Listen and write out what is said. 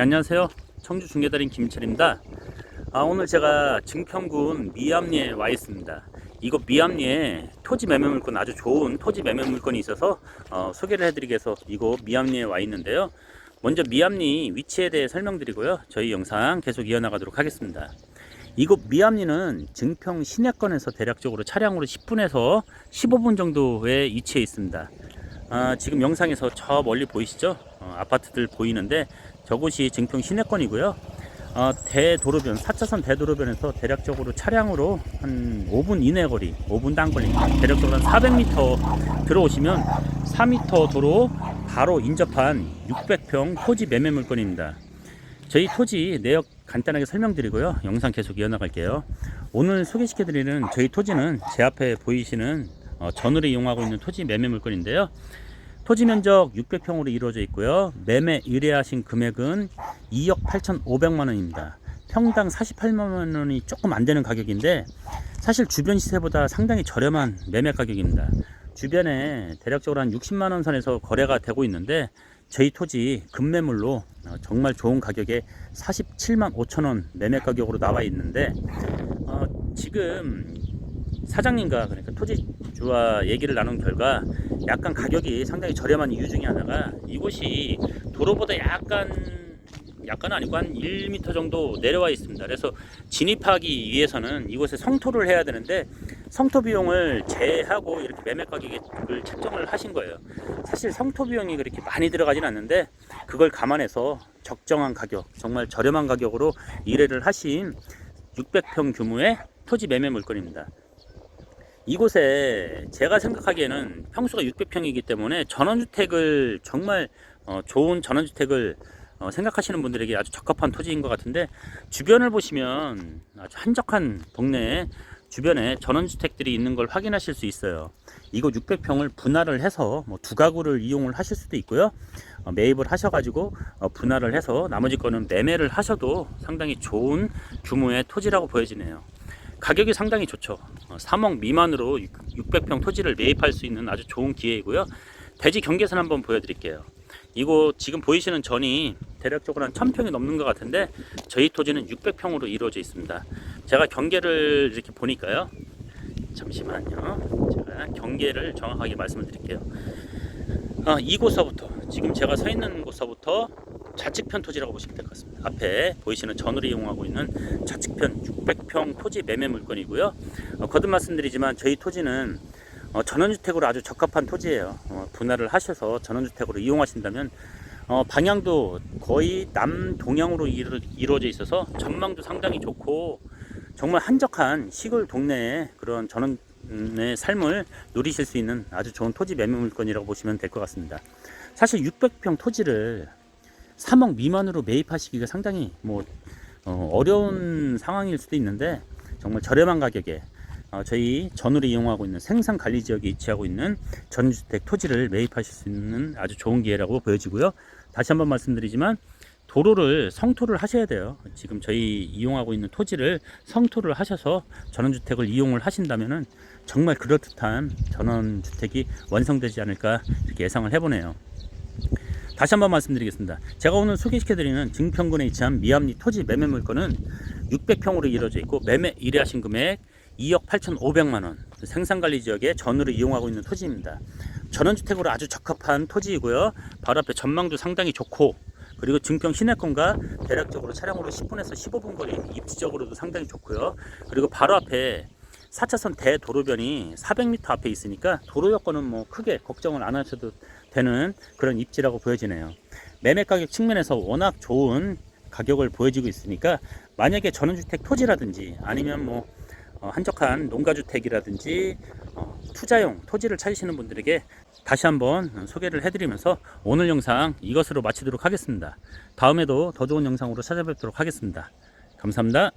안녕하세요. 청주 중계달인 김철입니다. 아, 오늘 제가 증평군 미암리에 와 있습니다. 이곳 미암리에 토지 매매 물건 아주 좋은 토지 매매 물건이 있어서 어, 소개를 해드리기 위해서 이곳 미암리에 와 있는데요. 먼저 미암리 위치에 대해 설명드리고요. 저희 영상 계속 이어나가도록 하겠습니다. 이곳 미암리는 증평 시내권에서 대략적으로 차량으로 10분에서 15분 정도에 위치해 있습니다. 아, 지금 영상에서 저 멀리 보이시죠? 어, 아파트들 보이는데 저곳이 증평 시내권이고요. 어, 대도로변, 4차선 대도로변에서 대략적으로 차량으로 한 5분 이내 거리, 5분 당 걸립니다. 대략적으로 한 400m 들어오시면 4m 도로 바로 인접한 600평 토지 매매 물건입니다. 저희 토지 내역 간단하게 설명드리고요. 영상 계속 이어나갈게요. 오늘 소개시켜드리는 저희 토지는 제 앞에 보이시는 어, 전으로 이용하고 있는 토지 매매 물건인데요. 토지 면적 600평으로 이루어져 있고요. 매매 의뢰하신 금액은 2억 8,500만 원입니다. 평당 48만 원이 조금 안 되는 가격인데 사실 주변 시세보다 상당히 저렴한 매매 가격입니다. 주변에 대략적으로 한 60만 원 선에서 거래가 되고 있는데 저희 토지 급매물로 어, 정말 좋은 가격에 47만 5천 원 매매 가격으로 나와 있는데 어, 지금 사장님과 그러니까 토지주와 얘기를 나눈 결과 약간 가격이 상당히 저렴한 이유 중에 하나가 이곳이 도로보다 약간 약간 아니고 한 1m 정도 내려와 있습니다. 그래서 진입하기 위해서는 이곳에 성토를 해야 되는데 성토 비용을 제하고 이렇게 매매 가격을 책정을 하신 거예요. 사실 성토 비용이 그렇게 많이 들어가진 않는데 그걸 감안해서 적정한 가격, 정말 저렴한 가격으로 의뢰를 하신 600평 규모의 토지 매매 물건입니다. 이곳에 제가 생각하기에는 평수가 600평이기 때문에 전원주택을 정말 어, 좋은 전원주택을 어, 생각하시는 분들에게 아주 적합한 토지인 것 같은데 주변을 보시면 아주 한적한 동네에 주변에 전원주택들이 있는 걸 확인하실 수 있어요. 이곳 600평을 분할을 해서 뭐 두 가구를 이용을 하실 수도 있고요. 어, 매입을 하셔가지고 어, 분할을 해서 나머지 거는 매매를 하셔도 상당히 좋은 규모의 토지라고 보여지네요. 가격이 상당히 좋죠. 어, 3억 미만으로 600평 토지를 매입할 수 있는 아주 좋은 기회이고요. 대지 경계선 한번 보여드릴게요. 이곳 지금 보이시는 전이 대략적으로 한 1000평이 넘는 것 같은데 저희 토지는 600평으로 이루어져 있습니다. 제가 경계를 이렇게 보니까요. 잠시만요. 제가 경계를 정확하게 말씀을 드릴게요. 아, 이곳서부터 지금 제가 서 있는 곳서부터 좌측편 토지라고 보시면 될 것 같습니다. 앞에 보이시는 전으로 이용하고 있는 좌측편 600평 토지 매매 물건이고요. 어, 거듭 말씀드리지만 저희 토지는 어, 전원주택으로 아주 적합한 토지예요. 어, 분할을 하셔서 전원주택으로 이용하신다면 어, 방향도 거의 남동향으로 이루, 이루어져 있어서 전망도 상당히 좋고 정말 한적한 시골 동네에 그런 전원의 삶을 누리실 수 있는 아주 좋은 토지 매매 물건이라고 보시면 될 것 같습니다. 사실 600평 토지를 3억 미만으로 매입하시기가 상당히 뭐 어, 어려운 상황일 수도 있는데 정말 저렴한 가격에 어, 저희 전으로 이용하고 있는 생산 관리 지역에 위치하고 있는 전주택 토지를 매입하실 수 있는 아주 좋은 기회라고 보여지고요. 다시 한번 말씀드리지만 도로를 성토를 하셔야 돼요. 지금 저희 이용하고 있는 토지를 성토를 하셔서 전원주택을 이용을 하신다면은 정말 그럴듯한 전원주택이 완성되지 않을까 이렇게 예상을 해보네요. 다시 한번 말씀드리겠습니다. 제가 오늘 소개시켜드리는 증평군에 위치한 미암리 토지 매매 물건은 600평으로 이루어져 있고 매매 의뢰하신 금액 2억 8,500만 원 생산관리 지역에 전으로 이용하고 있는 토지입니다. 전원주택으로 아주 적합한 토지이고요. 바로 앞에 전망도 상당히 좋고 그리고 증평 시내권과 대략적으로 차량으로 10분에서 15분 거리 입지적으로도 상당히 좋고요. 그리고 바로 앞에 4차선 대도로변이 400m 앞에 있으니까 도로 여건은 뭐 크게 걱정을 안 하셔도 되는 그런 입지라고 보여지네요. 매매 가격 측면에서 워낙 좋은 가격을 보여지고 있으니까 만약에 전원주택 토지라든지 아니면 뭐 어, 한적한 농가주택이라든지 어, 투자용 토지를 찾으시는 분들에게 다시 한번 소개를 해드리면서 오늘 영상 이것으로 마치도록 하겠습니다. 다음에도 더 좋은 영상으로 찾아뵙도록 하겠습니다. 감사합니다.